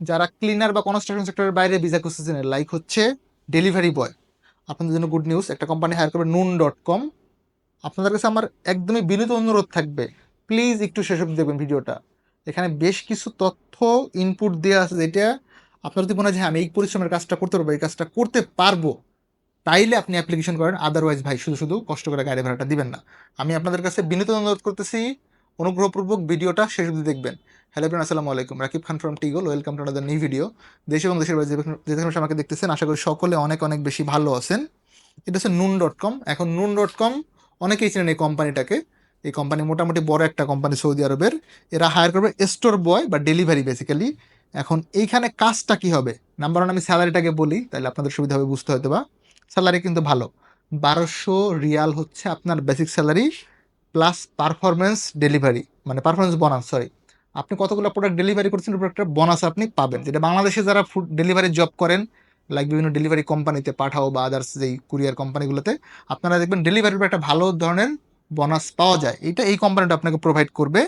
যারা ক্লিনার বা কনস্ট্রাকশন সেক্টরের বাইরে ভিসা খুঁজতেছেন লাইক হচ্ছে ডেলিভারি বয় আপনাদের জন্য গুড নিউজ একটা কোম্পানি হায়ার করবে নুন ডট কম আপনাদের কাছে আমার একদমই বিনীত অনুরোধ থাকবে প্লিজ একটু শেষ অব্দি দেখবেন ভিডিওটা। এখানে বেশ কিছু তথ্য ইনপুট দেওয়া আছে যেটা আপনার যদি মনে হয় যে হ্যাঁ, আমি এই পরিশ্রমের কাজটা করতে পারব এই কাজটা করতে পারব তাইলে আপনি অ্যাপ্লিকেশন করেন। আদারওয়াইজ ভাই শুধু শুধু কষ্ট করে গাড়ি ভাড়াটা দিবেন না। আমি আপনাদের কাছে বিনীত অনুরোধ করতেছি অনুগ্রহপূর্বক ভিডিওটা শেষ অবধি দেখবেন। হ্যালো ফ্রেন্ড আসসালামু আলাইকুম। Rakib Khan from টিগল welcome to another new video দেশ এবং দেশের বাইরে যে- আমাকে দেখতেছেন, আশা করি সকলে অনেক অনেক বেশি ভালো আছেন। এটা হচ্ছে নুন ডট কম এখন নুন ডট কম অনেকেই চেনেন এই কোম্পানিটাকে এই কোম্পানি মোটামুটি বড় একটা কোম্পানি সৌদি আরবের। এরা হায়ার করবে স্টোর বয় বা ডেলিভারি বেসিক্যালি এখন এইখানে কাজটা কি হবে? নাম্বার ওয়ান আমি স্যালারিটাকে বলি, তাহলে আপনাদের সুবিধা হবে বুঝতে হয়তো বা স্যালারি কিন্তু ভালো। বারোশো রিয়াল হচ্ছে আপনার basic salary plus performance delivery মানে পারফরমেন্স বোনাস সরি আপনি কতগুলো প্রোডাক্ট ডেলিভারি করছেন প্রোডাক্টের বোনাস আপনি পাবেন। যেটা বাংলাদেশে যারা ফুড ডেলিভারি জব করেন লাইক বিভিন্ন ডেলিভারি কোম্পানিতে পাঠাও বা আদার্স যেই কুরিয়ার কোম্পানিগুলোতে আপনারা দেখবেন ডেলিভারির একটা ভালো ধরনের বোনাস পাওয়া যায়। এটা এই কোম্পানিটা আপনাকে প্রোভাইড করবে।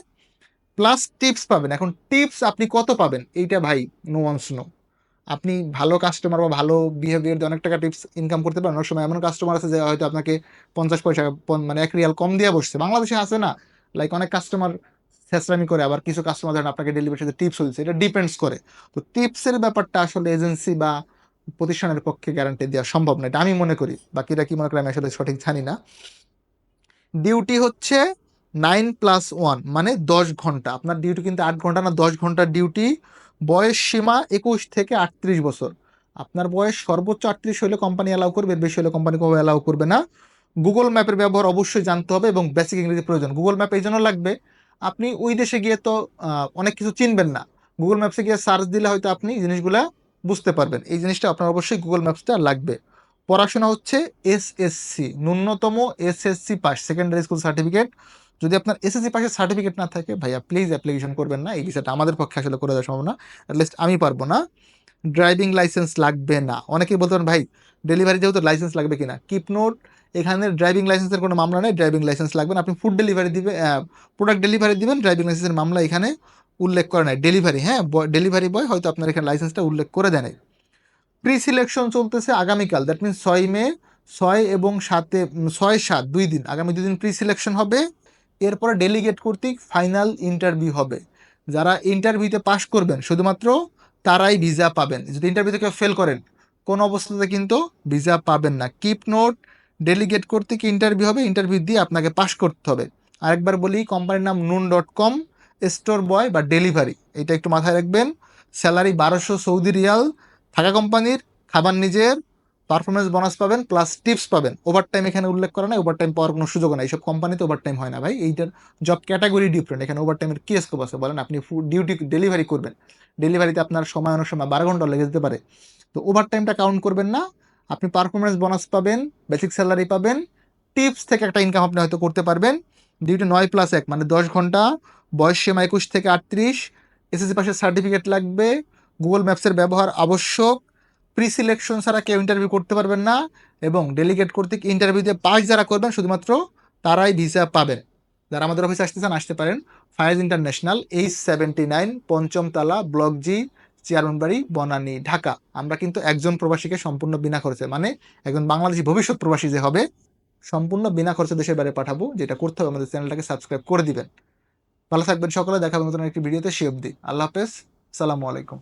প্লাস টিপস পাবেন। এখন টিপস আপনি কত পাবেন? এইটা ভাই নো ওয়ান্স নো আপনি ভালো কাস্টমার বা ভালো বিহেভিয়ার দিয়ে অনেক টাকা টিপস ইনকাম করতে পারেন। অনেক সময় এমন কাস্টমার আছে যে হয়তো আপনাকে পঞ্চাশ পয়সা মানে এক রিয়াল কম দিয়ে বসছে। বাংলাদেশে আছে না? লাইক অনেক কাস্টমার শেষরামি করে, আবার কিছু কাস্টমার ধরেন আপনাকে ডেলিভারি সাথে টিপস হয়েছে এটা ডিপেন্ডস করে। তো টিপসের ব্যাপারটা আসলে এজেন্সি বা প্রতিষ্ঠানের পক্ষে গ্যারান্টি দেওয়া সম্ভব না। এটা আমি মনে করি। বাকিরা কি মনে করে আমি আসলে সঠিক জানি না। ডিউটি হচ্ছে নাইন প্লাস ওয়ান মানে দশ ঘণ্টা। আপনার ডিউটি কিন্তু আট ঘণ্টা না, দশ ঘণ্টার ডিউটি বয়স সীমা একুশ থেকে আটত্রিশ বছর। আপনার বয়স সর্বোচ্চ আটত্রিশ হলে কোম্পানি অ্যালাউ করবে, বেশি হলে কোম্পানি কবে অ্যালাউ করবে না? গুগল ম্যাপের ব্যবহার অবশ্যই জানতে হবে এবং বেসিক ইংরেজি প্রয়োজন। গুগল ম্যাপ এই জন্য লাগবে, আপনি ওই দেশে গিয়ে তো অনেক কিছু চিনবেন না। গুগল ম্যাপসে গিয়ে সার্চ দিলে হয়তো আপনি জিনিসগুলা বুঝতে পারবেন। এই জিনিসটা আপনার অবশ্যই গুগল ম্যাপসটা লাগবে। পড়াশোনা হচ্ছে এসএসসি ন্যূনতম SSC pass secondary school certificate যদি আপনার এসএসসি পাশের সার্টিফিকেট না থাকে, ভাইয়া প্লিজ অ্যাপ্লিকেশন করবেন না। এই বিষয়টা আমাদের পক্ষে আসলে করে দেওয়া সম্ভব না। অ্যাটলিস্ট আমি পারব না। ড্রাইভিং লাইসেন্স লাগবে না। অনেকেই বলতে পারেন, ভাই ডেলিভারি যেহেতু লাইসেন্স লাগবে কিনা? কিপ নোট এখানে ড্রাইভিং লাইসেন্সের কোনো মামলা নেই। ড্রাইভিং লাইসেন্স লাগবে না। আপনি ফুড ডেলিভারি দিবে প্রোডাক্ট ডেলিভারি দিবেন। ড্রাইভিং লাইসেন্সের মামলা এখানে উল্লেখ করে নাই। ডেলিভারি হ্যাঁ ডেলিভারি বয় হয়তো আপনার এখানে লাইসেন্সটা উল্লেখ করে দেয় প্রি সিলেকশন চলতেছে আগামীকাল। দ্যাট মিনস ছয় মে, ছয় এবং সাতে ছয় সাত, দুই দিন। আগামী দুই দিন প্রি সিলেকশন হবে। এরপরে ডেলিগেট কর্তৃক ফাইনাল ইন্টারভিউ হবে। যারা ইন্টারভিউতে পাশ করবেন, শুধুমাত্র তারাই ভিসা পাবেন। যদি ইন্টারভিউতে কেউ ফেল করেন, কোন অবস্থাতে কিন্তু ভিসা পাবেন না। কিপ নোট ডেলিগেট কর্তৃক ইন্টারভিউ হবে ইন্টারভিউ দিয়ে আপনাকে পাশ করতে হবে। আরেকবার বলি কোম্পানির নাম নুন ডট কম স্টোর বয় বা ডেলিভারি এটা একটু মাথায় রাখবেন। স্যালারি বারোশো সৌদি রিয়াল। থাকা কোম্পানির খাবার নিজের পারফরমেন্স বোনাস পাবেন প্লাস টিপস পাবেন। ওভার টাইম এখানে উল্লেখ করা নাই ওভার টাইম পাওয়ার কোনো সুযোগ নাই। এইসব কোম্পানিতে ওভার টাইম হয় না ভাই। এইটার জব ক্যাটাগরি ডিফারেন্ট এখানে ওভার টাইমের কি স্কোপ আছে বলেন? আপনি ডিউটি ডেলিভারি করবেন। ডেলিভারিতে আপনার সময় অনুসময় বারো ঘণ্টা লেগে যেতে পারে। তো ওভার টাইমটা কাউন্ট করবেন না। আপনি পারফরমেন্স বোনাস পাবেন বেসিক স্যালারি পাবেন। টিপস থেকে একটা ইনকাম আপনি হয়তো করতে পারবেন। ডিউটি নয় প্লাস এক মানে দশ ঘণ্টা। বয়স সীমা একুশ থেকে আটত্রিশ। এসএসসি পাশের সার্টিফিকেট লাগবে। গুগল ম্যাপসের ব্যবহার আবশ্যক। প্রি সিলেকশন ছাড়া কেউ ইন্টারভিউ করতে পারবেন না এবং ডেলিগেট কর্তৃক ইন্টারভিউতে পাস যারা করবেন, শুধুমাত্র তারাই ভিসা পাবেন যারা আমাদের অফিসে আসতে চান আসতে পারেন। Fayaz international H seventy nine পঞ্চমতলা block G Chairmanbari Banani Dhaka আমরা কিন্তু একজন প্রবাসীকে সম্পূর্ণ বিনা খরচে মানে একজন বাংলাদেশি ভবিষ্যৎ প্রবাসী যে হবে, সম্পূর্ণ বিনা খরচে দেশের বাইরে পাঠাবো, যেটা করতে হবে, আমাদের চ্যানেলটাকে সাবস্ক্রাইব করে দিবেন। ভালো থাকবেন সকলে দেখাবেন নতুন একটি ভিডিওতে সে অবধি। আল্লাহ হাফেজ, সালামু আলাইকুম।